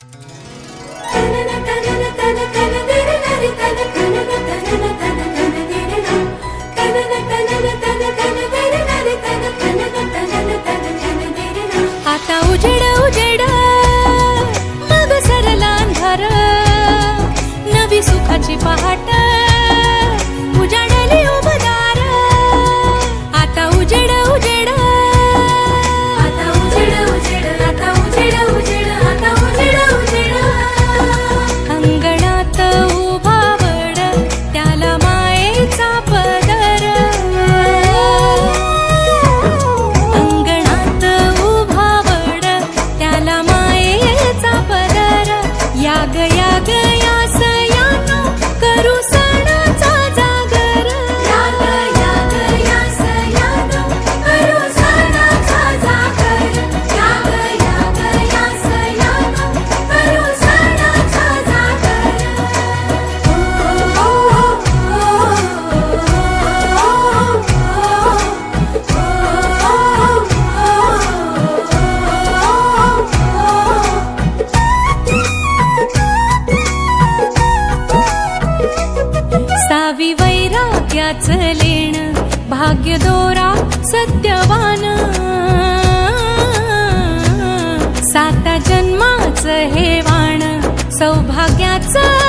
バなナ 자 त्याच लेण भाग्यदोरा सत्यवान. साता जन्माच हे वाण सौभाग्याचं